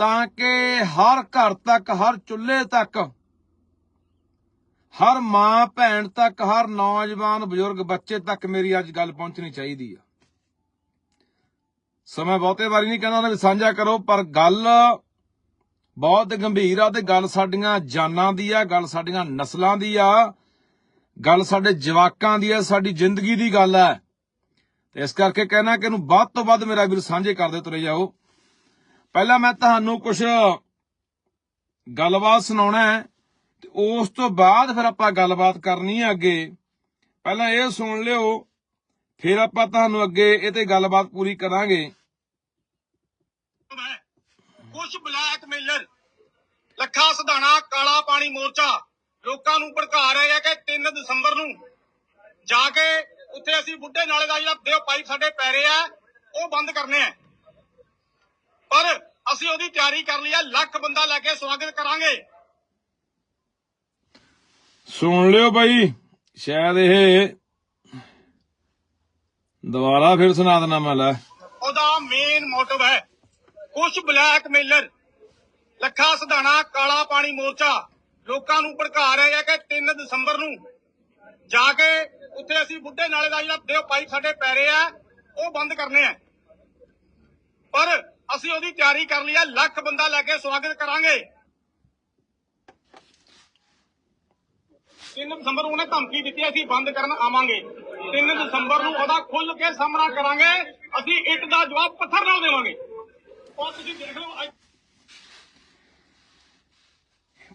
ਤਾਂ ਕਿ ਹਰ ਘਰ ਤੱਕ, ਹਰ ਚੁੱਲ੍ਹੇ ਤੱਕ, ਹਰ ਮਾਂ ਭੈਣ ਤੱਕ, ਹਰ ਨੌਜਵਾਨ ਬਜ਼ੁਰਗ ਬੱਚੇ ਤੱਕ ਮੇਰੀ ਅੱਜ ਗੱਲ ਪਹੁੰਚਣੀ ਚਾਹੀਦੀ ਆ। ਸਮਾਂ ਬਹੁਤੇ ਵਾਰੀ ਨਹੀਂ ਕਹਿੰਦਾ ਉਹਨਾਂ ਵੀ ਸਾਂਝਾ ਕਰੋ, ਪਰ ਗੱਲ ਬਹੁਤ ਗੰਭੀਰ ਆ ਤੇ ਗੱਲ ਸਾਡੀਆਂ ਜਾਨਾਂ ਦੀ ਆ, ਗੱਲ ਸਾਡੀਆਂ ਨਸਲਾਂ ਦੀ ਆ, ਗੱਲ ਸਾਡੇ ਜਵਾਕਾਂ ਦੀ ਆ, ਸਾਡੀ ਜ਼ਿੰਦਗੀ ਦੀ ਗੱਲ ਹੈ ਤੇ ਇਸ ਕਰਕੇ ਕਹਿਣਾ ਕਿ ਇਹਨੂੰ ਵੱਧ ਤੋਂ ਵੱਧ ਮੇਰਾ ਵੀਰ ਸਾਂਝੇ ਕਰਦੇ ਤੁਰੇ ਜਾਓ। ਪਹਿਲਾਂ ਮੈਂ ਤੁਹਾਨੂੰ ਕੁਝ ਗੱਲਬਾਤ ਸੁਣਾਉਣਾ ਹੈ ਤੇ ਉਸ ਤੋਂ ਬਾਅਦ ਫਿਰ ਆਪਾਂ ਗੱਲਬਾਤ ਕਰਨੀ ਹੈ ਅੱਗੇ। ਪਹਿਲਾਂ ਇਹ ਸੁਣ ਲਿਓ, ਫਿਰ ਆਪਾਂ ਤੁਹਾਨੂੰ ਅੱਗੇ ਇਹ ਤੇ ਗੱਲਬਾਤ ਪੂਰੀ ਕਰਾਂਗੇ। ਹੈ ਕੁਝ ਬਲੈਕਮੇਲਰ ਲੱਖਾ ਸਧਾਣਾ ਕਾਲਾ ਪਾਣੀ ਮੋਰਚਾ ਲੋਕਾਂ ਨੂੰ ਭੜਕਾ ਰਹੇ ਆ ਕਿ 3 ਦਸੰਬਰ ਨੂੰ ਜਾ ਕੇ ਉੱਥੇ ਅਸੀਂ ਬੁੱਢੇ ਨਾਲੇ ਦਾ ਜਿਹੜਾ ਦਿਓ ਪਾਈਪ ਸਾਡੇ ਪੈਰੇ ਆ, ਉਹ ਬੰਦ ਕਰਨੇ ਆ। ਪਰ ਅਸੀਂ ਉਹਦੀ ਤਿਆਰੀ ਕਰ ਲਈ ਆ ਲੱਖ ਬੰਦਾ ਲੈ ਕੇ ਸਵਾਗਤ ਕਰਾਂਗੇ। ਸੁਣ ਲਿਓ ਬਾਈ ਸ਼ਾਇਦ ਇਹ ਦੁਬਾਰਾ ਫਿਰ ਸੁਣਾ ਦੇਣਾ ਮੈਂ ਲੈ। ਉਹਦਾ ਮੇਨ ਮੋਟਿਵ ਹੈ ਕੁਝ ਬਲੈਕਮੇਲਰ ਲੱਖਾ ਸਧਾਣਾ ਕਾਲਾ ਪਾਣੀ ਮੋਰਚਾ ਲੋਕਾਂ ਨੂੰ ਭੜਕਾ ਰਹੇ ਆ ਕਿ 3 ਦਸੰਬਰ ਨੂੰ ਜਾ ਕੇ ਉੱਥੇ ਅਸੀਂ ਬੁੱਢੇ ਨਾਲੇ ਦਾ ਜਿਹੜਾ ਦਿਓ ਪਾਈਪ ਸਾਡੇ ਪੈਰੇ ਆ ਉਹ ਬੰਦ ਕਰਨੇ ਆ। ਪਰ ਅਸੀਂ ਉਹਦੀ ਤਿਆਰੀ ਕਰ ਲਈ ਹੈ ਲੱਖ ਬੰਦਾ ਲੈ ਕੇ ਸਵਾਗਤ ਕਰਾਂਗੇ। 3 ਦਸੰਬਰ ਨੂੰ ਉਹਨੇ ਧਮਕੀ ਦਿੱਤੀ, ਅਸੀਂ ਬੰਦ ਕਰਨ ਆਵਾਂਗੇ। 3 ਦਸੰਬਰ ਨੂੰ ਉਹਦਾ ਖੁੱਲ ਕੇ ਸਾਹਮਣਾ ਕਰਾਂਗੇ, ਅਸੀਂ ਇੱਟ ਦਾ ਜਵਾਬ ਪੱਥਰ ਨਾਲ ਦੇਵਾਂਗੇ। ਉਹ ਤੁਸੀਂ ਦੇਖ ਲਓ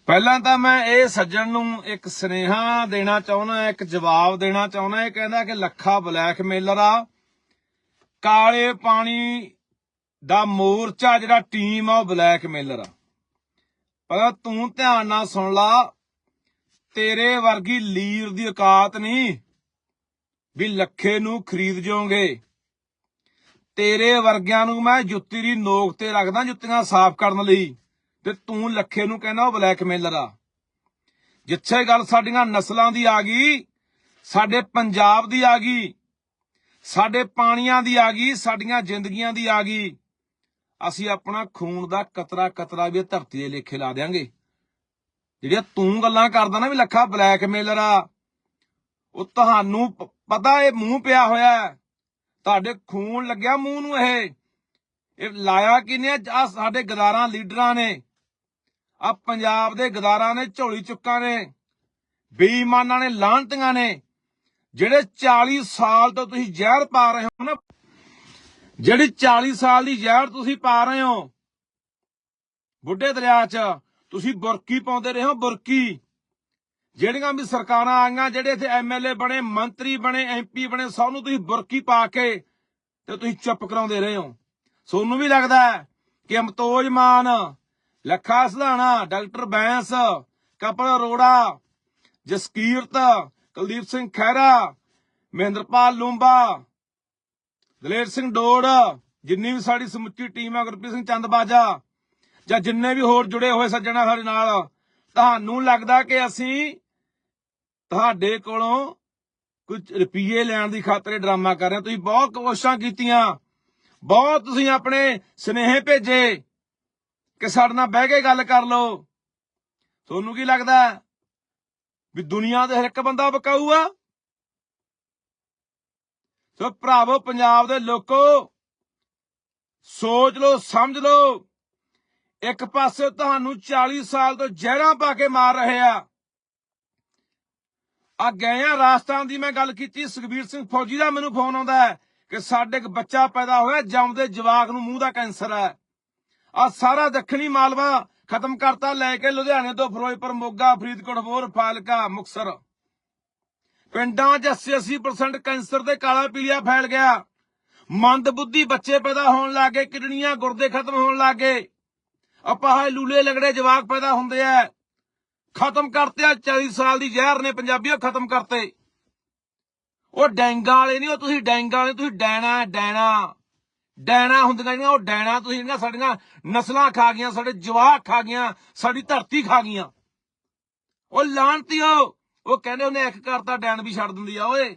ਪਹਿਲਾਂ ਤਾਂ ਮੈਂ ਇਹ ਸੱਜਣ ਨੂੰ ਇੱਕ ਸਨੇਹਾ ਦੇਣਾ ਚਾਹੁੰਦਾ, ਇੱਕ ਜਵਾਬ ਦੇਣਾ ਚਾਹੁੰਦਾ, ਇਹ ਕਹਿੰਦਾ ਕਿ ਲੱਖਾ ਬਲੈਕਮੇਲਰ ਆ, ਕਾਲੇ ਪਾਣੀ ਦਾ ਮੋਰਚਾ, ਜਿਹੜਾ ਟੀਮ ਆ, ਉਹ ਬਲੈਕਮੇਲਰ ਆ। ਪਰ ਤੂੰ ਧਿਆਨ ਨਾਲ ਸੁਣ ਲਾ, ਤੇਰੇ ਵਰਗੀ ਲੀਰ ਦੀ ਔਕਾਤ ਨਹੀਂ ਵੀ ਲੱਖੇ ਨੂੰ ਖਰੀਦ ਜਾਓਗੇ। ਤੇਰੇ ਵਰਗਿਆਂ ਨੂੰ ਮੈਂ ਜੁੱਤੀ ਦੀ ਨੋਕ ਤੇ ਰੱਖਦਾ, ਜੁੱਤੀਆਂ ਸਾਫ਼ ਕਰਨ ਲਈ। ਤੇ ਤੂੰ ਲੱਖੇ ਨੂੰ ਕਹਿੰਦਾ ਉਹ ਬਲੈਕਮੇਲਰ ਆ। ਜਿੱਥੇ ਗੱਲ ਸਾਡੀਆਂ ਨਸਲਾਂ ਦੀ ਆ ਗਈ, ਸਾਡੇ ਪੰਜਾਬ ਦੀ ਆ ਗਈ, ਸਾਡੇ ਪਾਣੀਆਂ ਦੀ ਆ ਗਈ, ਸਾਡੀਆਂ ਜ਼ਿੰਦਗੀਆਂ ਦੀ ਆ ਗਈ ਅਸੀਂ ਆਪਣਾ ਖੂਨ ਦਾ ਕਤਰਾ ਕਤਰਾ ਵੀ ਧਰਤੀ ਦੇ ਲੇਖੇ ਲਾ ਦੇਾਂਗੇ ਜਿਹੜੀਆਂ ਤੂੰ ਗੱਲਾਂ ਕਰਦਾ ਨਾ ਵੀ ਲੱਖਾ ਬਲੈਕਮੇਲਰ ਆ, ਉਹ ਤੁਹਾਨੂੰ ਪਤਾ ਇਹ ਮੂੰਹ ਪਿਆ ਹੋਇਆ ਤੁਹਾਡੇ ਖੂਨ ਲੱਗਿਆ ਮੂੰਹ ਨੂੰ ਇਹ। ਇਹ ਲਾਇਆ ਕਿਨੇ ਆ? ਸਾਡੇ ਗਦਾਰਾਂ ਲੀਡਰਾਂ ਨੇ। ਆ ਪੰਜਾਬ ਦੇ ਗਦਾਰਾਂ ਨੇ, ਝੋਲੀ ਚੁੱਕਾਂ ਨੇ। ਬੇਈਮਾਨਾਂ ਨੇ ਲਾਂਟੀਆਂ ਨੇ। ਜਿਹੜੇ 40 ਸਾਲ ਤੋਂ ਤੁਸੀਂ ਜ਼ਹਿਰ ਪਾ ਰਹੇ ਹੋ ਨਾ ਜਿਹੜੀ 40 ਸਾਲ ਦੀ ਜ਼ਹਿਰ ਤੁਸੀਂ ਪਾ ਰਹੇ ਹੋ, ਬੁੱਢੇ ਦਰਿਆ 'ਚ, ਤੁਸੀਂ ਬੁਰਕੀ ਪਾਉਂਦੇ ਰਹੇ ਹੋ, ਬੁਰਕੀ। ਜਿਹੜੀਆਂ ਵੀ ਸਰਕਾਰਾਂ ਆਈਆਂ, ਜਿਹੜੇ ਇੱਥੇ ਐਮਐਲਏ ਬਣੇ, ਮੰਤਰੀ ਬਣੇ ਐਮਪੀ ਬਣੇ, ਸਭ ਨੂੰ ਤੁਸੀਂ ਬੁਰਕੀ ਪਾ ਕੇ ਤੇ ਤੁਸੀਂ ਚੁੱਪ ਕਰਾਉਂਦੇ ਰਹੇ ਹੋ। ਸੋਨੂੰ ਵੀ ਲੱਗਦਾ ਹੈ ਕਿ ਅਮਤੋਜ ਮਾਨ, ਲੱਖਾ ਸਧਾਣਾ, ਡਾਕਟਰ ਬੈਂਸ, ਕਪਲ ਅਰੋੜਾ, ਜਸਕੀਰਤ, ਕੁਲਦੀਪ ਸਿੰਘ ਖਹਿਰਾ, ਮਹਿੰਦਰਪਾਲ ਲੂੰਬਾ ਦਲੇਰ ਸਿੰਘ ਡੋੜ, ਜਿੰਨੀ ਵੀ ਸਾਡੀ ਸਮੁੱਚੀ ਟੀਮ ਹੈ ਗੁਰਪ੍ਰੀਤ ਸਿੰਘ ਚੰਦ ਬਾਜਾ, ਜਾਂ ਜਿੰਨੇ ਵੀ ਹੋਰ ਜੁੜੇ ਹੋਏ ਸੱਜਣਾ ਸਾਡੇ ਨਾਲ, ਤੁਹਾਨੂੰ ਲੱਗਦਾ ਕਿ ਅਸੀਂ ਤੁਹਾਡੇ ਕੋਲੋਂ ਕੁਝ ਰੁਪਏ ਲੈਣ ਦੀ ਖਾਤਰ ਡਰਾਮਾ ਕਰ ਰਹੇ ਤੁਸੀਂ ਬਹੁਤ ਕੋਸ਼ਿਸ਼ਾਂ ਕੀਤੀਆਂ। ਬਹੁਤ ਤੁਸੀਂ ਆਪਣੇ ਸਨੇਹ ਭੇਜੇ ਕਿ ਸਾਡੇ ਨਾਲ ਬਹਿ ਕੇ ਗੱਲ ਕਰ ਲਓ। ਤੁਹਾਨੂੰ ਕੀ ਲੱਗਦਾ ਵੀ ਦੁਨੀਆ ਦੇ ਹਰ ਇੱਕ ਬੰਦਾ ਬਕਾਊ ਆ? ਸੋ ਭਰਾਵੋ, ਪੰਜਾਬ ਦੇ ਲੋਕੋ, ਸੋਚ ਲਓ, ਸਮਝ ਲਓ। ਇੱਕ ਪਾਸੇ ਤੁਹਾਨੂੰ 40 ਸਾਲ ਤੋਂ ਜ਼ਹਿਰਾਂ ਪਾ ਕੇ ਮਾਰ ਰਹੇ ਆ। ਆ ਗਏ ਆ ਰਾਜਸਥਾਨ ਦੀ ਮੈਂ ਗੱਲ ਕੀਤੀ, ਸੁਖਬੀਰ ਸਿੰਘ ਫੌਜੀ ਦਾ ਮੈਨੂੰ ਫੋਨ ਆਉਂਦਾ ਹੈ ਕਿ ਸਾਡੇ ਇੱਕ ਬੱਚਾ ਪੈਦਾ ਹੋਇਆ, ਜੰਮਦੇ ਜਵਾਕ ਨੂੰ ਮੂੰਹ ਦਾ ਕੈਂਸਰ ਹੈ। ਆ ਸਾਰਾ ਦੱਖਣੀ ਮਾਲਵਾ ਖਤਮ ਕਰਤਾ, ਲੈ ਕੇ ਲੁਧਿਆਣੇ ਤੋਂ ਫਿਰੋਜ਼ਪੁਰ, ਮੋਗਾ, ਫਰੀਦਕੋਟ, ਹੋਰ ਫਾਲਕਾ, ਮੁਕਸਰ। ਪਿੰਡਾਂ 'ਚ 80% ਕੈਂਸਰ ਦੇ ਕਾਲਾ ਪੀਲੀਆ ਫੈਲ ਗਿਆ। ਮੰਦ ਬੱਚੇ ਪੈਦਾ ਹੋਣ ਲੱਗੇ, ਕਿਡਨੀਆਂ ਗੁਰਦੇ ਖਤਮ ਹੋਣ ਲੱਗੇ। ਅਪਾਹ ਲੂਲੇ ਲੰਗੜੇ ਜਵਾਕ ਪੈਦਾ ਹੁੰਦੇ ਆ ਖਤਮ ਕਰਤੇ ਆ 40 ਸਾਲ ਦੀ ਜ਼ਹਿਰ ਨੇ ਪੰਜਾਬੀਓ ਖਤਮ ਕਰਤੇ। ਉਹ ਡੈਂਗਾ ਵਾਲੇ ਨਹੀਂ ਉਹ ਤੁਸੀਂ ਡੈਂਗਾ ਵਾਲੇ, ਤੁਸੀਂ ਡੈਣਾ ਡੈਣਾ। ਡੈਣਾ ਹੁੰਦੀਆਂ ਜਿਹੜੀਆਂ, ਉਹ ਡੈਣਾ ਤੁਸੀਂ ਜਿਹੜੀਆਂ ਸਾਡੀਆਂ ਨਸਲਾਂ ਖਾ ਗਈਆਂ, ਸਾਡੇ ਜਵਾਕ ਖਾ ਗਈਆਂ, ਸਾਡੀ ਧਰਤੀ ਖਾ ਗਈਆਂ। ਉਹ ਲਾਂਤੀਓ ਉਹ ਕਹਿੰਦੇ ਉਹਨੇ ਇੱਕ ਕਰਤਾ ਡੈਣ ਵੀ ਛੱਡ ਦਿੰਦੀ ਆ, ਓਏ।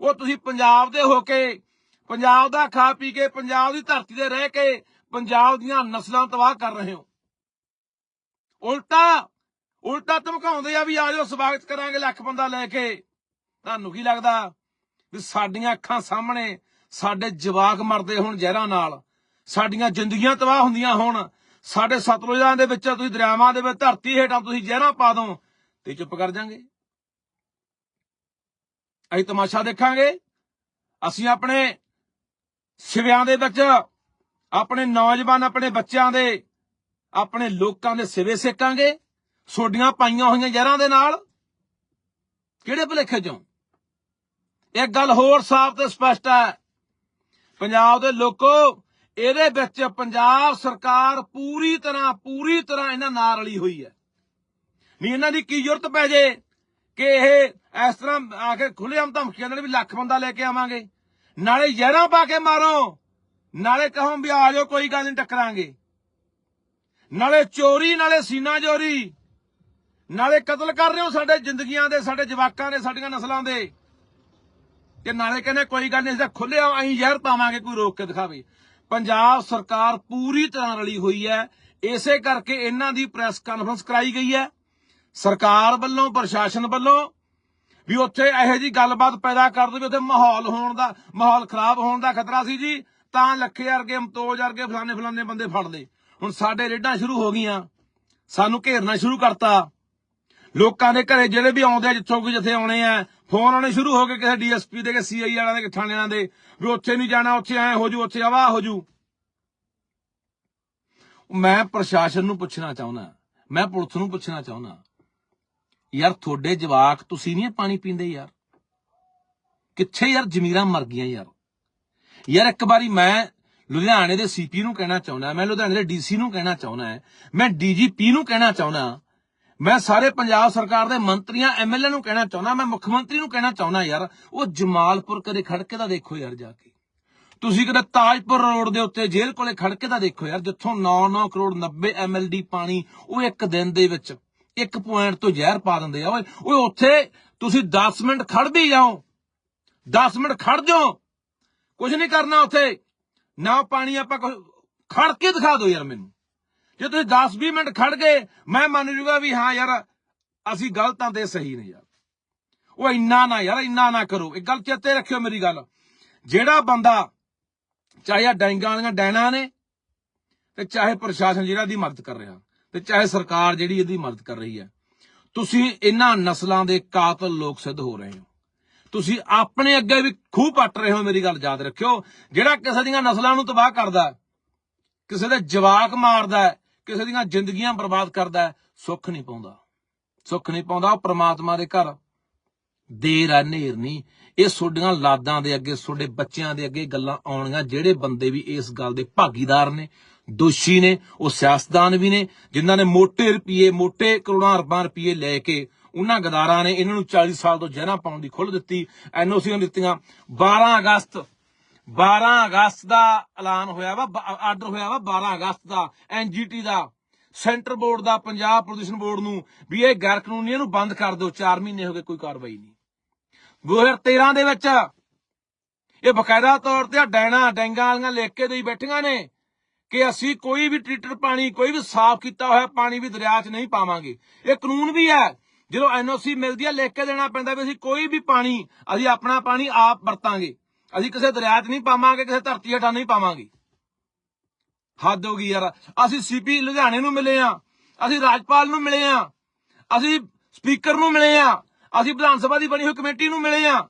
ਉਹ ਤੁਸੀਂ ਪੰਜਾਬ ਦੇ ਹੋ ਕੇ, ਪੰਜਾਬ ਦਾ ਖਾ ਪੀ ਕੇ, ਪੰਜਾਬ ਦੀ ਧਰਤੀ ਤੇ ਰਹਿ ਕੇ ਪੰਜਾਬ ਦੀਆਂ ਨਸਲਾਂ ਤਬਾਹ ਕਰ ਰਹੇ ਹੋ। ਉਲਟਾ ਉਲਟਾ ਧਮਕਾਉਂਦੇ ਆ ਵੀ ਆ ਜਾਓ, ਸਵਾਗਤ ਕਰਾਂਗੇ ਲੱਖ ਬੰਦਾ ਲੈ ਕੇ। ਤੁਹਾਨੂੰ ਕੀ ਲੱਗਦਾ ਵੀ ਸਾਡੀਆਂ ਅੱਖਾਂ ਸਾਹਮਣੇ ਸਾਡੇ ਜਵਾਕ ਮਰਦੇ ਹੋਣ ਜ਼ਹਿਰਾਂ ਨਾਲ? ਸਾਡੀਆਂ ਜ਼ਿੰਦਗੀਆਂ ਤਬਾਹ ਹੁੰਦੀਆਂ ਹੋਣ? ਸਾਡੇ ਸਤਲੁਜਾਂ ਦੇ ਵਿੱਚ, ਤੁਸੀਂ ਦਰਿਆਵਾਂ ਦੇ ਵਿੱਚ ਧਰਤੀ ਹੇਠਾਂ ਤੁਸੀਂ ਜ਼ਹਿਰਾਂ ਪਾ ਦੋ ਤੇ ਚੁੱਪ ਕਰ ਜਾਾਂਗੇ। ਅਸੀਂ ਤਮਾਸ਼ਾ ਦੇਖਾਂਗੇ। ਅਸੀਂ ਆਪਣੇ ਸਿਵਿਆਂ ਦੇ ਵਿੱਚ, ਆਪਣੇ ਨੌਜਵਾਨ, ਆਪਣੇ ਬੱਚਿਆਂ ਦੇ, ਆਪਣੇ ਲੋਕਾਂ ਦੇ ਸਿਵੇ ਸੇਕਾਂਗੇ। ਸੋਡੀਆਂ ਪਾਈਆਂ ਹੋਈਆਂ ਜ਼ਹਿਰਾਂ ਦੇ ਨਾਲ। ਕਿਹੜੇ ਭੁਲੇਖੇ ਚੋਂ? ਇੱਕ ਗੱਲ ਹੋਰ ਸਾਫ਼ ਤੇ ਸਪਸ਼ਟ ਹੈ। ਪੰਜਾਬ ਦੇ ਲੋਕੋ, ਇਹਦੇ ਵਿੱਚ ਪੰਜਾਬ ਸਰਕਾਰ ਪੂਰੀ ਤਰ੍ਹਾਂ ਪੂਰੀ ਤਰ੍ਹਾਂ ਇਹਨਾਂ ਨਾਲ ਰਲੀ ਹੋਈ ਹੈ। ਨਹੀਂ ਇਹਨਾਂ ਦੀ ਕੀ ਜ਼ਰੂਰਤ ਪੈ ਜੇ? ਕਿ ਇਹ ਇਸ ਤਰ੍ਹਾਂ ਆ ਕੇ ਖੁੱਲ੍ਹੇਆਮ ਧਮਕੀਆਂ ਨਾਲ ਵੀ ਲੱਖ ਬੰਦਾ ਲੈ ਕੇ ਆਵਾਂਗੇ। ਨਾਲੇ ਜ਼ਹਿਰਾਂ ਪਾ ਕੇ ਮਾਰੋ। ਨਾਲੇ ਕਹੋ ਵੀ ਆ ਜਾਓ, ਕੋਈ ਗੱਲ ਨਹੀਂ, ਟੱਕਰਾਂਗੇ। ਨਾਲੇ ਚੋਰੀ, ਨਾਲੇ ਸੀਨਾ ਚੋਰੀ ਨਾਲੇ ਕਤਲ ਕਰ ਰਹੇ ਹੋ ਸਾਡੇ ਜ਼ਿੰਦਗੀਆਂ ਦੇ, ਸਾਡੇ ਜਵਾਕਾਂ ਦੇ, ਸਾਡੀਆਂ ਨਸਲਾਂ ਦੇ। ਤੇ ਨਾਲੇ ਕਹਿੰਦੇ ਕੋਈ ਗੱਲ ਨਹੀਂ, ਅਸੀਂ ਖੁੱਲੇ ਅਸੀਂ ਜ਼ਹਿਰ ਪਾਵਾਂਗੇ, ਕੋਈ ਰੋਕ ਕੇ ਦਿਖਾਵੇ। ਪੰਜਾਬ ਸਰਕਾਰ ਪੂਰੀ ਤਰ੍ਹਾਂ ਰਲੀ ਹੋਈ ਹੈ। ਇਸੇ ਕਰਕੇ ਇਹਨਾਂ ਦੀ ਪ੍ਰੈਸ ਕਾਨਫਰੰਸ ਕਰਾਈ ਗਈ ਹੈ। ਸਰਕਾਰ ਵੱਲੋਂ, ਪ੍ਰਸ਼ਾਸਨ ਵੱਲੋਂ ਵੀ ਉੱਥੇ ਇਹੋ ਜੀ ਗੱਲਬਾਤ ਪੈਦਾ ਕਰ ਦੋ ਵੀ ਉੱਥੇ ਮਾਹੌਲ ਹੋਣ ਦਾ, ਮਾਹੌਲ ਖਰਾਬ ਹੋਣ ਦਾ ਖਤਰਾ ਸੀ ਜੀ, ਤਾਂ ਲੱਖੇ ਵਰਗੇ ਮਤੋਜ ਵਰਗੇ ਫਲਾਣੇ ਫਲਾਣੇ ਬੰਦੇ ਫੜ ਲਏ। ਹੁਣ ਸਾਡੇ ਰੇਡਾਂ ਸ਼ੁਰੂ ਹੋ ਗਈਆਂ। ਸਾਨੂੰ ਘੇਰਨਾ ਸ਼ੁਰੂ ਕਰਤਾ। ਲੋਕਾਂ ਦੇ ਘਰੇ ਜਿਹੜੇ ਵੀ ਆਉਂਦੇ ਆ, ਜਿੱਥੋਂ ਕੋਈ ਜਿੱਥੇ ਆਉਣੇ ਆ, ਫੋਨ ਆਉਣੇ ਸ਼ੁਰੂ ਹੋ ਗਏ ਕਿਸੇ ਡੀਐਸਪੀ ਦੇ ਕਿ ਸੀਆਈ ਵਾਲਿਆਂ ਦੇ ਕਿ ਥਾਣਿਆਂ ਦੇ, ਵੀ ਉੱਥੇ ਨਹੀਂ ਜਾਣਾ, ਉੱਥੇ ਐ ਹੋ ਜੂ, ਉੱਥੇ ਆਵਾ ਹੋ ਜੂ। ਮੈਂ ਪ੍ਰਸ਼ਾਸਨ ਨੂੰ ਪੁੱਛਣਾ ਚਾਹੁੰਦਾ। ਮੈਂ ਪੁਲਿਸ ਨੂੰ ਪੁੱਛਣਾ ਚਾਹੁੰਦਾ। ਯਾਰ ਤੁਹਾਡੇ ਜਵਾਕ ਤੁਸੀਂ ਨਹੀਂ ਪਾਣੀ ਪੀਂਦੇ ਯਾਰ। ਕਿੱਥੇ ਯਾਰ ਜ਼ਮੀਰਾਂ ਮਰ ਗਈਆਂ ਯਾਰ। ਯਾਰ ਇੱਕ ਵਾਰੀ ਮੈਂ ਲੁਧਿਆਣੇ ਦੇ ਸੀਪੀ ਨੂੰ ਕਹਿਣਾ ਚਾਹੁੰਦਾ, ਮੈਂ ਲੁਧਿਆਣੇ ਦੇ ਡੀਸੀ ਨੂੰ ਕਹਿਣਾ ਚਾਹੁੰਦਾ, ਮੈਂ ਡੀਜੀਪੀ ਨੂੰ ਕਹਿਣਾ ਚਾਹੁੰਦਾ, ਮੈਂ ਸਾਰੇ ਪੰਜਾਬ ਸਰਕਾਰ ਦੇ ਮੰਤਰੀਆਂ ਐਮਐਲਏ ਨੂੰ ਕਹਿਣਾ ਚਾਹੁੰਦਾ, ਮੈਂ ਮੁੱਖ ਮੰਤਰੀ ਨੂੰ ਕਹਿਣਾ ਚਾਹੁੰਦਾ ਯਾਰ, ਉਹ ਜਮਾਲਪੁਰ ਕਦੇ ਖੜਕੇ ਦਾ ਦੇਖੋ ਯਾਰ ਜਾ ਕੇ। ਤੁਸੀਂ ਕਦੇ ਤਾਜਪੁਰ ਰੋਡ ਦੇ ਉੱਤੇ ਜੇਲ੍ਹ ਕੋਲੇ ਖੜਕੇ ਦਾ ਦੇਖੋ ਯਾਰ, ਜਿੱਥੋਂ 9-9 ਕਰੋੜ 90 ਐਮਐਲਡੀ ਪਾਣੀ ਉਹ ਇੱਕ ਦਿਨ ਦੇ ਵਿੱਚ ਇੱਕ ਪੁਆਇੰਟ ਤੋਂ ਜ਼ਹਿਰ ਪਾ ਦਿੰਦੇ ਆ। ਓਏ ਓਏ, ਉੱਥੇ ਤੁਸੀਂ 10 ਮਿੰਟ ਖੜ ਵੀ ਜਾਓ। 10 ਮਿੰਟ ਖੜ ਜਾਓ। ਕੁਝ ਨਹੀਂ ਕਰਨਾ ਉੱਥੇ। ਨਾ ਪਾਣੀ ਆਪਾਂ ਕੁਛ- ਖੜ ਕੇ ਦਿਖਾ ਦਿਓ ਯਾਰ ਮੈਨੂੰ। ਜੇ ਤੁਸੀਂ 10-20 ਮਿੰਟ ਖੜ ਗਏ, ਮੈਂ ਮੰਨ ਜੂਗਾ ਵੀ ਹਾਂ ਯਾਰ, ਅਸੀਂ ਗਲਤਾਂ ਤੇ ਸਹੀ ਨੇ ਯਾਰ। ਉਹ ਇੰਨਾ ਨਾ ਯਾਰ, ਇੰਨਾ ਨਾ ਕਰੋ। ਇੱਕ ਗੱਲ ਚੇਤੇ ਰੱਖਿਓ ਮੇਰੀ ਗੱਲ। ਜਿਹੜਾ ਬੰਦਾ, ਚਾਹੇ ਆ ਡੈਂਗਾਂ ਵਾਲੀਆਂ ਡੈਣਾ ਨੇ, ਤੇ ਚਾਹੇ ਪ੍ਰਸ਼ਾਸਨ ਜਿਹੜਾ ਦੀ ਮਦਦ ਕਰ ਰਿਹਾ। ਤੇ ਚਾਹੇ ਸਰਕਾਰ ਜਿਹੜੀ ਇਹਦੀ ਮਦਦ ਕਰ ਰਹੀ ਹੈ। ਤੁਸੀਂ ਇਹਨਾਂ ਨਸਲਾਂ ਦੇ ਕਾਤਲ ਲੋਕ ਸਿੱਧ ਹੋ ਰਹੇ ਹੋ। ਤੁਸੀਂ ਆਪਣੇ ਅੱਗੇ ਵੀ ਖੂਹ ਪੱਟ ਰਹੇ ਹੋ ਮੇਰੀ ਗੱਲ ਯਾਦ ਰੱਖਿਓ। ਜਿਹੜਾ ਕਿਸੇ ਦੀਆਂ ਨਸਲਾਂ ਨੂੰ ਤਬਾਹ ਕਰਦਾ ਕਿਸੇ ਦੇ ਜਵਾਕ ਮਾਰਦਾ ਕਿਸੇ ਦੀਆਂ ਜ਼ਿੰਦਗੀਆਂ ਬਰਬਾਦ ਕਰਦਾ ਸੁੱਖ ਨਹੀਂ ਪਾਉਂਦਾ। ਸੁੱਖ ਨਹੀਂ ਪਾਉਂਦਾ, ਉਹ ਪ੍ਰਮਾਤਮਾ ਦੇ ਘਰ ਦੇਰ ਆ ਨੇਰ ਨਹੀਂ। ਇਹ ਤੁਹਾਡੀਆਂ ਲਾਦਾਂ ਦੇ ਅੱਗੇ ਤੁਹਾਡੇ ਬੱਚਿਆਂ ਦੇ ਅੱਗੇ ਗੱਲਾਂ ਆਉਣੀਆਂ ਜਿਹੜੇ ਬੰਦੇ ਵੀ ਇਸ ਗੱਲ ਦੇ ਭਾਗੀਦਾਰ ਨੇ, ਦੋਸ਼ੀ ਨੇ, ਉਹ ਸਿਆਸਤਦਾਨ ਵੀ ਨੇ, ਜਿਨ੍ਹਾਂ ਨੇ ਮੋਟੇ ਰੁਪਏ ਮੋਟੇ ਕਰੋੜਾਂ ਅਰਬਾਂ ਰੁਪਏ ਲੈ ਕੇ ਉਹਨਾਂ ਗਦਾਰਾਂ ਨੇ ਇਹਨਾਂ ਨੂੰ 40 ਸਾਲ ਤੋਂ ਜਹਿਰਾ ਪਾਉਣ ਦੀ ਖੁੱਲ ਦਿੱਤੀ, ਐਨਓਸੀਆਂ ਦਿੱਤੀਆਂ। 12 ਅਗਸਤ 12 ਅਗਸਤ ਦਾ ਐਲਾਨ ਹੋਇਆ ਵਾ ਆਰਡਰ ਹੋਇਆ ਵਾ 12 ਅਗਸਤ ਦਾ ਐਨਜੀਟੀ ਦਾ, ਸੈਂਟਰ ਬੋਰਡ ਦਾ, ਪੰਜਾਬ ਪ੍ਰਦੂਸ਼ਣ ਬੋਰਡ ਨੂੰ, ਵੀ ਇਹ ਗੈਰ ਕਾਨੂੰਨੀਆਂ ਨੂੰ ਬੰਦ ਕਰ ਦਿਓ 4 ਮਹੀਨੇ ਹੋ ਗਏ ਕੋਈ ਕਾਰਵਾਈ ਨਹੀਂ। 2013 ਦੇ ਵਿੱਚ ਇਹ ਬਕਾਇਦਾ ਤੌਰ ਤੇ ਡੈਣਾ ਡੈਂਗਾਂ ਵਾਲੀਆਂ ਲਿਖ ਕੇ ਦੇਈ ਬੈਠੀਆਂ ਨੇ ਕਿ ਅਸੀਂ ਕੋਈ ਵੀ ਟ੍ਰੀਟਰ ਪਾਣੀ, ਕੋਈ ਵੀ ਸਾਫ਼ ਕੀਤਾ ਹੋਇਆ ਪਾਣੀ ਵੀ ਦਰਿਆ 'ਚ ਨਹੀਂ ਪਾਵਾਂਗੇ। ਇਹ ਕਾਨੂੰਨ ਵੀ ਹੈ। ਜਦੋਂ ਐਨਓਸੀ ਮਿਲਦੀ ਹੈ, ਲਿਖ ਕੇ ਦੇਣਾ ਪੈਂਦਾ ਵੀ ਅਸੀਂ ਕੋਈ ਵੀ ਪਾਣੀ, ਅਸੀਂ ਆਪਣਾ ਪਾਣੀ ਆਪ ਵਰਤਾਂਗੇ। ਅਸੀਂ ਕਿਸੇ ਦਰਿਆ 'ਚ ਨਹੀਂ ਪਾਵਾਂਗੇ, ਕਿਸੇ ਧਰਤੀ ਹੇਠਾਂ ਨਹੀਂ ਪਾਵਾਂਗੇ। ਹੱਦ ਹੋ ਗਈ ਯਾਰ। ਅਸੀਂ ਸੀਪੀ ਲੁਧਿਆਣੇ ਨੂੰ ਮਿਲੇ ਆ, ਅਸੀਂ ਰਾਜਪਾਲ ਨੂੰ ਮਿਲੇ ਆ, ਅਸੀਂ ਸਪੀਕਰ ਨੂੰ ਮਿਲੇ ਆ। ਅਸੀਂ ਵਿਧਾਨ ਸਭਾ ਦੀ ਬਣੀ ਹੋਈ ਕਮੇਟੀ ਨੂੰ ਮਿਲੇ ਆ।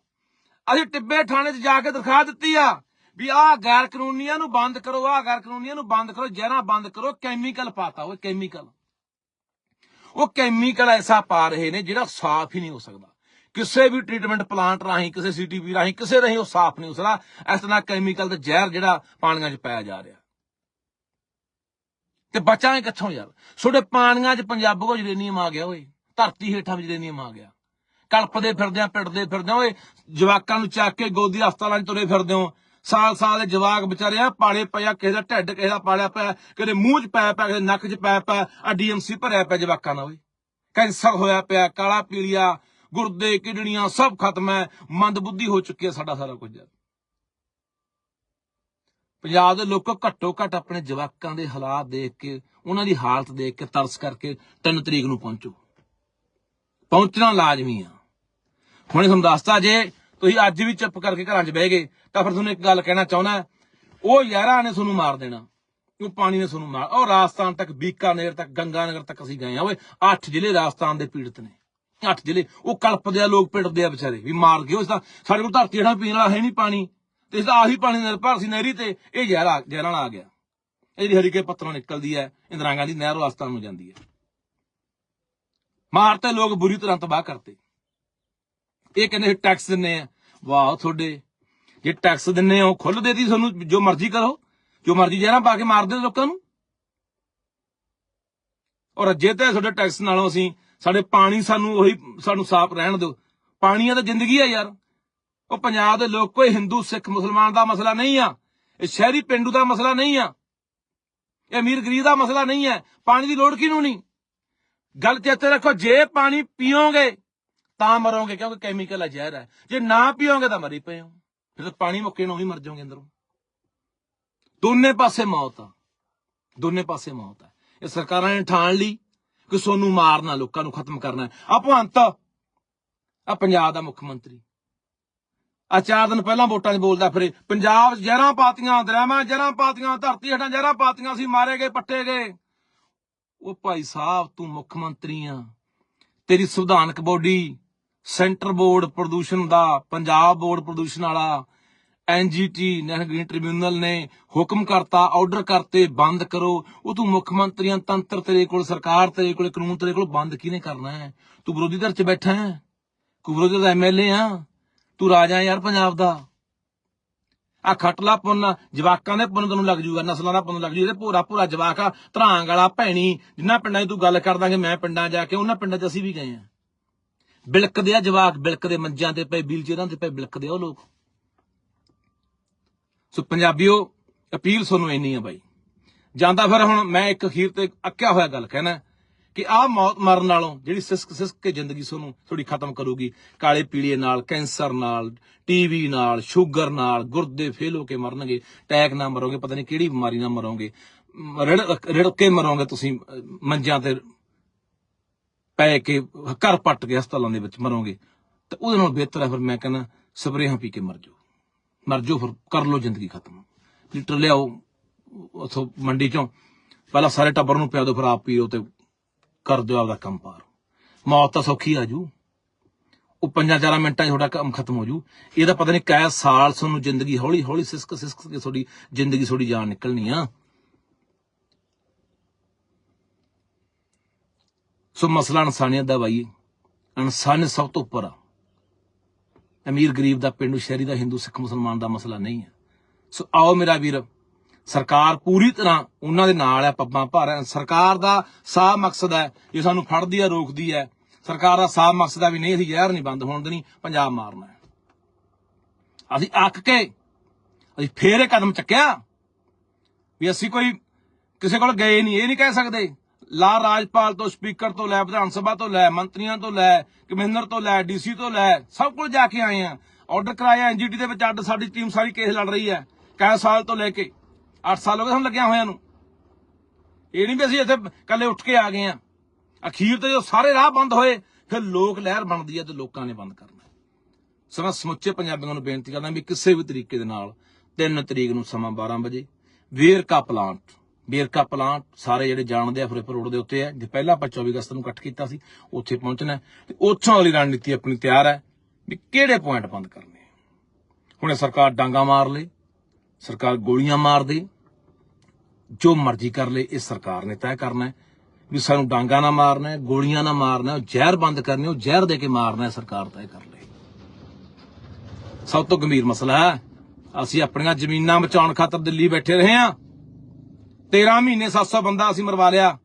ਅਸੀਂ ਟਿੱਬੇ ਥਾਣੇ 'ਚ ਜਾ ਕੇ ਦਰਖਾਸਤ ਦਿੱਤੀ ਆ ਵੀ ਆਹ ਗੈਰ ਕਾਨੂੰਨੀਆਂ ਨੂੰ ਬੰਦ ਕਰੋ, ਆਹ ਗੈਰ ਕਾਨੂੰਨੀਆਂ ਨੂੰ ਬੰਦ ਕਰੋ, ਜ਼ਹਿਰਾਂ ਬੰਦ ਕਰੋ, ਕੈਮੀਕਲ ਪਾਤਾ ਉਹ ਕੈਮੀਕਲ। ਉਹ ਕੈਮੀਕਲ ਐਸਾ ਪਾ ਰਹੇ ਨੇ ਜਿਹੜਾ ਸਾਫ਼ ਹੀ ਨਹੀਂ ਹੋ ਸਕਦਾ। ਕਿਸੇ ਵੀ ਟ੍ਰੀਟਮੈਂਟ ਪਲਾਂਟ ਰਾਹੀਂ, ਕਿਸੇ ਸੀਟੀਪੀ ਰਾਹੀਂ, ਕਿਸੇ ਰਾਹੀਂ ਉਹ ਸਾਫ਼ ਨਹੀਂ ਹੋ ਸਕਦਾ। ਇਸ ਤਰ੍ਹਾਂ ਕੈਮੀਕਲ ਦਾ ਜ਼ਹਿਰ ਜਿਹੜਾ ਪਾਣੀਆਂ 'ਚ ਪਾਇਆ ਜਾ ਰਿਹਾ। ਤੇ ਬਚਾਂਗੇ ਕਿੱਥੋਂ ਯਾਰ? ਤੁਹਾਡੇ ਪਾਣੀਆਂ 'ਚ ਪੰਜਾਬੋ ਯੂਰੇਨੀਅਮ ਆ ਗਿਆ ਓਏ। ਧਰਤੀ ਹੇਠਾਂ ਵੀ ਯੂਰੇਨੀਅਮ ਆ ਗਿਆ। ਕਲਪਦੇ ਫਿਰਦੇ ਆ, ਪਿੱਟਦੇ ਫਿਰਦੇ ਆ। ਓਏ, ਜਵਾਕਾਂ ਨੂੰ ਚੱਕ ਕੇ ਗੋਦੀ ਹਸਪਤਾਲਾਂ 'ਚ ਤੁਰੇ ਫਿਰਦੇ ਹੋ। ਸਾਲ ਸਾਲ ਦੇ ਜਵਾਕ ਵਿਚਾਰੇ ਆ, ਪਾਲੇ ਪਿਆ, ਕਿਸੇ ਦਾ ਢਿੱਡ, ਕਿਸੇ ਦਾ ਪਾਲਿਆ ਪਿਆ, ਕਿਤੇ ਮੂੰਹ 'ਚ ਪਿਆ ਪਿਆ ਕਿਸੇ ਨੱਕ 'ਚ ਪਿਆ ਪਿਆ, ਆ ਡੀਐਮਸੀ ਭਰਿਆ ਪਿਆ ਜਵਾਕਾਂ ਦਾ ਓਏ। ਕੈਂਸਰ ਹੋਇਆ ਪਿਆ, ਕਾਲਾ, ਪੀਲੀਆ, ਗੁਰਦੇ, ਕਿਡਨੀਆਂ, ਸਭ ਖਤਮ ਹੈ ਮੰਦ ਬੁੱਧੀ ਹੋ ਚੁੱਕੀ ਹੈ ਸਾਡਾ ਸਾਰਾ ਕੁਝ। ਪੰਜਾਬ ਦੇ ਲੋਕ ਘੱਟੋ ਘੱਟ ਆਪਣੇ ਜਵਾਕਾਂ ਦੇ ਹਾਲਾਤ ਦੇਖ ਕੇ, ਉਹਨਾਂ ਦੀ ਹਾਲਤ ਦੇਖ ਕੇ ਤਰਸ ਕਰਕੇ 3 ਤਰੀਕ ਨੂੰ ਪਹੁੰਚੋ। ਪਹੁੰਚਣਾ ਲਾਜ਼ਮੀ ਆ। ਹੁਣੇ ਤੁਹਾਨੂੰ ਦੱਸਤਾ ਜੇ ਤੁਸੀਂ ਅੱਜ ਵੀ ਚੁੱਪ ਕਰਕੇ ਘਰਾਂ 'ਚ ਬਹਿ ਗਏ, ਤਾਂ ਫਿਰ ਤੁਹਾਨੂੰ ਇੱਕ ਗੱਲ ਕਹਿਣਾ ਚਾਹੁੰਦਾ ਉਹ ਯਾਰਾਂ ਨੇ ਤੁਹਾਨੂੰ ਮਾਰ ਦੇਣਾ ਉਹ ਪਾਣੀ ਨੇ ਤੁਹਾਨੂੰ ਮਾਰ, ਉਹ ਰਾਜਸਥਾਨ ਤੱਕ, ਬੀਕਾਨੇਰ ਤੱਕ, ਗੰਗਾਨਗਰ ਤੱਕ ਅਸੀਂ ਗਏ ਆ ਓਏ 8 ਜ਼ਿਲ੍ਹੇ ਰਾਜਸਥਾਨ ਦੇ ਪੀੜਤ ਨੇ 8 ਜ਼ਿਲ੍ਹੇ, ਉਹ ਕਲਪਦੇ ਆ, ਲੋਕ ਪਿੰਡਦੇ ਆ ਵਿਚਾਰੇ, ਵੀ ਮਾਰ ਗਏ ਉਸ ਦਾ ਸਾਡੇ ਕੋਲ ਧਰਤੀ ਹੇਠਾਂ ਪੀਣ ਵਾਲਾ ਹੈ ਨਹੀਂ ਪਾਣੀ, ਤੇ ਇਸ ਦਾ ਆਹੀ ਪਾਣੀ ਨਿਰਭਰ ਸੀ ਨਹਿਰੀ ਤੇ, ਇਹ ਜ਼ਹਿਰਾ ਜ਼ਹਿਰਾਂ ਨਾਲ ਆ ਗਿਆ। ਇਹ ਜਿਹੜੀ ਹਰੀਕੇ ਪੱਤਰੋਂ ਨਿਕਲਦੀ ਹੈ, ਇੰਦਰਾ ਗਾਂਧੀ ਨਹਿਰ ਰਾਜਸਥਾਨ ਨੂੰ ਜਾਂਦੀ ਹੈ। ਮਾਰ ਤੇ ਲੋਕ ਬੁਰੀ ਤਰ੍ਹਾਂ ਤਬਾਹ ਕਰਤੇ। ਇਹ ਕਹਿੰਦੇ ਟੈਕਸ ਦਿੰਨੇ ਆ। ਵਾਹ, ਤੁਹਾਡੇ ਜੇ ਟੈਕਸ ਦਿੰਨੇ ਹੋ ਖੁੱਲ ਦੇਦੀ ਤੁਹਾਨੂੰ, ਜੋ ਮਰਜ਼ੀ ਕਰੋ। ਜੋ ਮਰਜ਼ੀ ਜਹਿਰਾਂ ਪਾ ਕੇ ਮਾਰਦੇ ਲੋਕਾਂ ਨੂੰ। ਔਰ ਜੇ ਤੇ ਤੁਹਾਡੇ ਟੈਕਸ ਨਾਲੋਂ ਅਸੀਂ, ਸਾਡੇ ਪਾਣੀ ਸਾਨੂੰ ਉਹੀ, ਸਾਨੂੰ ਸਾਫ਼ ਰਹਿਣ ਦਿਓ। ਪਾਣੀ ਆ ਤਾਂ ਜ਼ਿੰਦਗੀ ਆ ਯਾਰ। ਉਹ ਪੰਜਾਬ ਦੇ ਲੋਕ, ਕੋਈ ਹਿੰਦੂ, ਸਿੱਖ, ਮੁਸਲਮਾਨ ਦਾ ਮਸਲਾ ਨਹੀਂ ਆ। ਇਹ ਸ਼ਹਿਰੀ ਪਿੰਡੂ ਦਾ ਮਸਲਾ ਨਹੀਂ ਆ। ਇਹ ਅਮੀਰ ਗਰੀਬ ਦਾ ਮਸਲਾ ਨਹੀਂ ਹੈ ਪਾਣੀ ਦੀ ਲੋੜ ਕਿਹਨੂੰ ਨਹੀਂ? ਗੱਲ ਚੇਤੇ ਰੱਖੋ, ਜੇ ਪਾਣੀ ਪੀਓਗੇ ਤਾਂ ਮਰੋਗੇ, ਕਿਉਂਕਿ ਕੈਮੀਕਲ ਹੈ ਜ਼ਹਿਰ ਹੈ ਜੇ ਨਾ ਪੀਓਗੇ ਤਾਂ ਮਰੀ ਪਏ ਹੋ। ਫਿਰ ਪਾਣੀ ਮੁੱਕੇ ਨੂੰ ਹੀ ਮਰ ਜਾਓਗੇ ਅੰਦਰੋਂ। ਦੋਨੇ ਪਾਸੇ ਮੌਤ ਆ। ਦੋਨੇ ਪਾਸੇ ਮੌਤ ਆ। ਇਹ ਸਰਕਾਰਾਂ ਨੇ ਠਾਣ ਲਈ ਕਿ ਸੋਨੂੰ ਮਾਰਨਾ, ਲੋਕਾਂ ਨੂੰ ਖਤਮ ਕਰਨਾ ਹੈ। ਆ ਭਗਵੰਤ ਆ ਪੰਜਾਬ ਦਾ ਮੁੱਖ ਮੰਤਰੀ। ਆ ਚਾਰ ਦਿਨ ਪਹਿਲਾਂ ਵੋਟਾਂ 'ਚ ਬੋਲਦਾ ਫਿਰੇ, ਪੰਜਾਬ ਜ਼ਹਿਰਾਂ ਪਾਤੀਆਂ, ਦਰਿਆਵਾਂ ਜ਼ਹਿਰਾਂ ਪਾਤੀਆਂ, ਧਰਤੀ ਹੇਠਾਂ ਜ਼ਹਿਰਾਂ ਪਾਤੀਆਂ ਸੀ ਮਾਰੇ ਗਏ, ਪੱਟੇ ਗਏ। ਉਹ ਭਾਈ ਸਾਹਿਬ, ਤੂੰ ਮੁੱਖ ਮੰਤਰੀ ਆ। ਤੇਰੀ ਸੰਵਿਧਾਨਕ ਬੋਡੀ ਸੈਂਟਰ ਬੋਰਡ ਪ੍ਰਦੂਸ਼ਣ ਦਾ, ਪੰਜਾਬ ਬੋਰਡ ਪ੍ਰਦੂਸ਼ਣ ਵਾਲਾ ਐਨਜੀਟੀ ਨੈਸ਼ਨਲ ਗ੍ਰੀਨ ਟ੍ਰਿਬਿਊਨਲ ਨੇ ਹੁਕਮ ਕਰਤਾ, ਆਰਡਰ ਕਰਤੇ, ਬੰਦ ਕਰੋ। ਉਹ ਤੂੰ ਮੁੱਖ ਮੰਤਰੀਆਂ, ਤੰਤਰ ਤੇਰੇ ਕੋਲ, ਸਰਕਾਰ ਤੇਰੇ ਕੋਲ, ਕਾਨੂੰਨ ਤੇਰੇ ਕੋਲ ਬੰਦ ਕਿਹਨੇ ਕਰਨਾ ਹੈ? ਤੂੰ ਵਿਰੋਧੀ ਧਿਰ 'ਚ ਬੈਠਾ ਹੈ? ਤੂੰ ਵਿਰੋਧੀ ਦਾ ਐਮਐਲਏ ਆ? ਤੂੰ ਰਾਜਾ ਯਾਰ ਪੰਜਾਬ ਦਾ। ਆ ਖਟਲਾ ਪੁੰਨ, ਜਵਾਕਾਂ ਦੇ ਪੁੰਨ ਤੈਨੂੰ ਲੱਗ ਜੂਗਾ, ਨਸਲਾਂ ਦਾ ਪੁੰਨ ਲੱਗ ਜੂ ਇਹਦੇ ਭੋਰਾ ਭੋਰਾ ਜਵਾਕ ਆ, ਧਰਾਂਗ ਵਾਲਾ, ਭੈਣੀ, ਜਿੰਨਾ ਪਿੰਡਾਂ 'ਚ ਤੂੰ ਗੱਲ ਕਰਦਾਂਗੇ ਮੈਂ ਪਿੰਡਾਂ ਜਾ ਕੇ ਉਹਨਾਂ ਪਿੰਡਾਂ 'ਚ ਅਸੀਂ ਵੀ ਗਏ ਆ। ਬਿਲਕਦੇ ਆ ਜਵਾਕ, ਬਿਲਕਦੇ ਮੰਜਾਂ ਤੇ ਪਏ, ਵੀਲਚੇਅਰਾਂ ਤੇ ਪਏ, ਬਿਲਕਦੇ ਆ ਉਹ ਲੋਕ। ਸੋ ਪੰਜਾਬੀਓ, ਅਪੀਲ ਤੁਹਾਨੂੰ ਇੰਨੀ ਆ ਬਾਈ। ਜਾਂਦਾ ਫਿਰ ਹੁਣ ਮੈਂ ਇੱਕ ਅਖੀਰ ਤੇ ਅੱਕਿਆ ਹੋਇਆ ਗੱਲ ਕਹਿਣਾ ਕਿ ਆਹ ਮੌਤ ਮਰਨ ਨਾਲੋਂ ਜਿਹੜੀ ਸਿਸਕ ਸਿਸਕ ਕੇ ਜ਼ਿੰਦਗੀ ਤੁਹਾਨੂੰ ਥੋੜੀ ਖਤਮ ਕਰੂਗੀ, ਕਾਲੇ ਪੀਲੀਏ ਨਾਲ, ਕੈਂਸਰ ਨਾਲ, ਟੀਵੀ ਨਾਲ, ਸ਼ੂਗਰ ਨਾਲ, ਗੁਰਦੇ ਫੇਲ ਹੋ ਕੇ ਮਰਨਗੇ ਟੈਕ ਨਾਲ ਮਰੋਗੇ, ਪਤਾ ਨਹੀਂ ਕਿਹੜੀ ਬਿਮਾਰੀ ਨਾਲ ਮਰੋਗੇ, ਰੜ ਰਿੜ ਕੇ ਮਰੋਗੇ ਤੁਸੀਂ ਮੰਜਾਂ ਤੇ ਪੈ ਕੇ ਘਰ ਪੱਟ ਕੇ ਹਸਪਤਾਲਾਂ ਦੇ ਵਿੱਚ ਮਰੋਗੇ, ਤੇ ਉਹਦੇ ਨਾਲ ਬਿਹਤਰ ਹੈ ਫਿਰ ਮੈਂ ਕਹਿੰਦਾ ਸਪਰੇਹਾਂ ਪੀ ਕੇ ਮਰ ਜਾਓ। ਮਰ ਜਾਓ ਫਿਰ ਕਰ ਲਓ ਜ਼ਿੰਦਗੀ ਖਤਮ। ਲੀਟਰ ਲਿਆਓ, ਉਥੋਂ ਮੰਡੀ ਚੋਂ। ਪਹਿਲਾਂ ਸਾਰੇ ਟੱਬਰ ਨੂੰ ਪਿਆ ਦਿਓ, ਫਿਰ ਆਪ ਪੀਓ ਤੇ ਕਰ ਦਿਓ ਆਪਦਾ ਕੰਮ ਪਾਰ। ਮੌਤ ਤਾਂ ਸੌਖੀ ਆ ਜੂ। ਉਹ ਪੰਜਾਂ ਚਾਰਾਂ ਮਿੰਟਾਂ 'ਚ ਤੁਹਾਡਾ ਕੰਮ ਖਤਮ ਹੋ ਜੂ। ਇਹਦਾ ਪਤਾ ਨਹੀਂ ਕੈ ਸਾਲ ਤੁਹਾਨੂੰ ਜ਼ਿੰਦਗੀ ਹੌਲੀ ਹੌਲੀ ਸਿਸਕ ਸਿਸਕ ਕੇ ਤੁਹਾਡੀ ਜ਼ਿੰਦਗੀ, ਤੁਹਾਡੀ ਜਾਨ ਨਿਕਲਣੀ ਆ। ਸੋ ਮਸਲਾ ਇਨਸਾਨੀਅਤ ਦਾ ਬਾਈ ਇਨਸਾਨੀਅਤ ਸਭ ਤੋਂ ਉੱਪਰ ਆ। ਅਮੀਰ ਗਰੀਬ ਦਾ ਪਿੰਡੂ, ਸ਼ਹਿਰੀ ਦਾ ਹਿੰਦੂ, ਸਿੱਖ, ਮੁਸਲਮਾਨ ਦਾ ਮਸਲਾ ਨਹੀਂ ਹੈ। ਸੋ ਆਓ ਮੇਰਾ ਵੀਰ, ਸਰਕਾਰ ਪੂਰੀ ਤਰ੍ਹਾਂ ਉਹਨਾਂ ਦੇ ਨਾਲ ਹੈ, ਪੱਬਾਂ ਭਾਰ ਹੈ। ਸਰਕਾਰ ਦਾ ਸਾਫ਼ ਮਕਸਦ ਹੈ ਜੇ ਸਾਨੂੰ ਫੜਦੀ ਹੈ, ਰੋਕਦੀ ਹੈ। ਸਰਕਾਰ ਦਾ ਸਾਫ਼ ਮਕਸਦ ਹੈ ਵੀ ਨਹੀਂ, ਅਸੀਂ ਜ਼ਹਿਰ ਨਹੀਂ ਬੰਦ ਹੋਣ ਦੇਣੀ, ਪੰਜਾਬ ਮਾਰਨਾ ਹੈ। ਅਸੀਂ ਅੱਕ ਕੇ, ਅਸੀਂ ਫੇਰ ਇਹ ਕਦਮ ਚੱਕਿਆ ਵੀ ਅਸੀਂ ਕੋਈ ਕਿਸੇ ਕੋਲ ਗਏ ਨਹੀਂ, ਇਹ ਨਹੀਂ ਕਹਿ ਸਕਦੇ ਲਾ ਰਾਜਪਾਲ ਤੋਂ, ਸਪੀਕਰ ਤੋਂ ਲੈ, ਵਿਧਾਨ ਸਭਾ ਤੋਂ ਲੈ, ਮੰਤਰੀਆਂ ਤੋਂ ਲੈ, ਕਮਿਸ਼ਨਰ ਤੋਂ ਲੈ, ਡੀਸੀ ਤੋਂ ਲੈ, ਸਭ ਕੋਲ ਜਾ ਕੇ ਆਏ ਆ। ਆਰਡਰ ਕਰਾਇਆ ਐਨਜੀਟੀ ਦੇ ਵਿੱਚ ਅੱਡ ਸਾਡੀ ਟੀਮ ਸਾਰੀ ਕੇਸ ਲੜ ਰਹੀ ਹੈ। ਕਈ ਸਾਲ ਤੋਂ ਲੈ ਕੇ 8 ਸਾਲ ਹੋ ਗਏ ਸਾਨੂੰ ਲੱਗਿਆ ਹੋਇਆਂ ਨੂੰ। ਇਹ ਨਹੀਂ ਵੀ ਅਸੀਂ ਇੱਥੇ ਕੱਲੇ ਉੱਠ ਕੇ ਆ ਗਏ ਆ। ਅਖੀਰ ਤੇ ਜੋ ਸਾਰੇ ਰਾਹ ਬੰਦ ਹੋਏ, ਫਿਰ ਲੋਕ ਲਹਿਰ ਬਣਦੀ ਹੈ ਤੇ ਲੋਕਾਂ ਨੇ ਬੰਦ ਕਰਨਾ ਹੈ। ਸੋ ਮੈਂ ਸਮੁੱਚੇ ਪੰਜਾਬੀਆਂ ਨੂੰ ਬੇਨਤੀ ਕਰਦਾ ਵੀ ਕਿਸੇ ਵੀ ਤਰੀਕੇ ਦੇ ਨਾਲ 3 ਤਰੀਕ ਨੂੰ ਸਮਾਂ 12 ਵਜੇ, ਵੇਰਕਾ ਪਲਾਂਟ ਵੇਰਕਾ ਪਲਾਂਟ ਸਾਰੇ ਜਿਹੜੇ ਜਾਣਦੇ ਆ ਫਿਰੋਜ਼ਪੁਰ ਰੋਡ ਦੇ ਉੱਤੇ ਹੈ ਜੇ ਪਹਿਲਾਂ ਆਪਾਂ 24 ਅਗਸਤ ਨੂੰ ਇਕੱਠ ਕੀਤਾ ਸੀ ਉੱਥੇ ਪਹੁੰਚਣਾ ਹੈ। ਤੇ ਉੱਥੋਂ ਵਾਲੀ ਰਣਨੀਤੀ ਆਪਣੀ ਤਿਆਰ ਹੈ ਵੀ ਕਿਹੜੇ ਪੁਆਇੰਟ ਬੰਦ ਕਰਨੇ ਆ। ਹੁਣ ਸਰਕਾਰ ਡਾਂਗਾ ਮਾਰ ਲੇ ਸਰਕਾਰ ਗੋਲੀਆਂ ਮਾਰ ਦੇ ਜੋ ਮਰਜ਼ੀ ਕਰ ਲੇ ਇਹ ਸਰਕਾਰ ਨੇ ਤੈਅ ਕਰਨਾ ਵੀ ਸਾਨੂੰ ਡਾਂਗਾ ਨਾ ਮਾਰਨਾ ਹੈ ਗੋਲੀਆਂ ਨਾ ਮਾਰਨਾ ਹੈ, ਜ਼ਹਿਰ ਬੰਦ ਕਰਨੀ ਉਹ ਜ਼ਹਿਰ ਦੇ ਕੇ ਮਾਰਨਾ ਹੈ ਸਰਕਾਰ ਤੈਅ ਕਰ ਲੇ। ਸਭ ਤੋਂ ਗੰਭੀਰ ਮਸਲਾ ਹੈ ਅਸੀਂ ਆਪਣੀਆਂ ਜ਼ਮੀਨਾਂ ਬਚਾਉਣ ਖਾਤਰ ਦਿੱਲੀ ਬੈਠੇ ਰਹੇ ਹਾਂ। 13 ਮਹੀਨੇ 700 ਬੰਦਾ ਅਸੀਂ ਮਰਵਾ ਲਿਆ।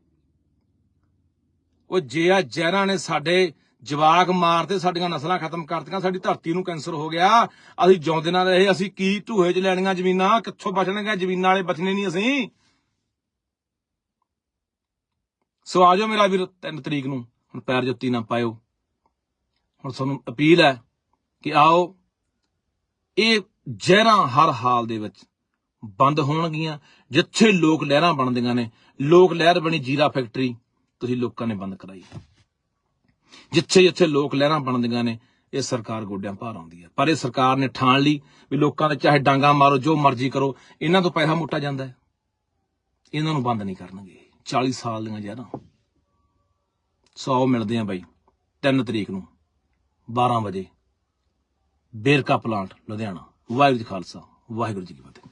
ਉਹ ਜੇ ਆ ਜ਼ਹਿਰਾਂ ਨੇ ਸਾਡੇ ਜਵਾਕ ਮਾਰਤੇ, ਸਾਡੀਆਂ ਨਸਲਾਂ ਖਤਮ ਕਰਤੀਆਂ, ਸਾਡੀ ਧਰਤੀ ਨੂੰ ਕੈਂਸਰ ਹੋ ਗਿਆ। ਅਸੀਂ ਜਿਉਂਦੇ ਨਾ ਰਹੇ, ਅਸੀਂ ਕੀ ਢੂਹੇ 'ਚ ਲੈਣੀਆਂ ਜ਼ਮੀਨਾਂ? ਕਿੱਥੋਂ ਬਚਣਗੀਆਂ? ਜ਼ਮੀਨਾਂ ਵਾਲੇ ਬਚਣੇ ਨਹੀਂ ਅਸੀਂ। ਸੋ ਆਜੋ ਮੇਰਾ ਵੀਰ 3 ਤਰੀਕ ਨੂੰ। ਹੁਣ ਪੈਰ ਜੁੱਤੀ ਨਾ ਪਾਇਓ। ਹੁਣ ਤੁਹਾਨੂੰ ਅਪੀਲ ਹੈ ਕਿ ਆਓ, ਇਹ ਜ਼ਹਿਰਾਂ ਹਰ ਹਾਲ ਦੇ ਵਿੱਚ ਬੰਦ ਹੋਣਗੀਆਂ। ਜਿੱਥੇ ਲੋਕ ਲਹਿਰਾਂ ਬਣਦੀਆਂ ਨੇ, ਲੋਕ ਲਹਿਰ ਬਣੀ ਜੀਰਾ ਫੈਕਟਰੀ, ਤੁਸੀਂ ਲੋਕਾਂ ਨੇ ਬੰਦ ਕਰਾਈ। ਜਿੱਥੇ ਜਿੱਥੇ ਲੋਕ ਲਹਿਰਾਂ ਬਣਦੀਆਂ ਨੇ, ਇਹ ਸਰਕਾਰ ਗੋਡਿਆਂ ਭਾਰ ਆਉਂਦੀ ਹੈ। ਪਰ ਇਹ ਸਰਕਾਰ ਨੇ ਠਾਣ ਲਈ ਵੀ ਲੋਕਾਂ ਦੇ ਚਾਹੇ ਡਾਂਗਾ ਮਾਰੋ, ਜੋ ਮਰਜ਼ੀ ਕਰੋ, ਇਹਨਾਂ ਤੋਂ ਪੈਸਾ ਮੋਟਾ ਜਾਂਦਾ ਹੈ। ਇਹਨਾਂ ਨੂੰ ਬੰਦ ਨਹੀਂ ਕਰਨਗੇ। 40 ਸਾਲ ਦੀਆਂ ਜਹਿਰਾਂ। ਸੌ ਮਿਲਦੇ ਆ ਬਾਈ 3 ਤਰੀਕ ਨੂੰ 12 ਵਜੇ। ਬੇਰਕਾ ਪਲਾਂਟ, ਲੁਧਿਆਣਾ। ਵਾਹਿਗੁਰੂ ਜੀ ਖਾਲਸਾ, ਵਾਹਿਗੁਰੂ ਜੀ ਕੀ ਫਤਿਹ।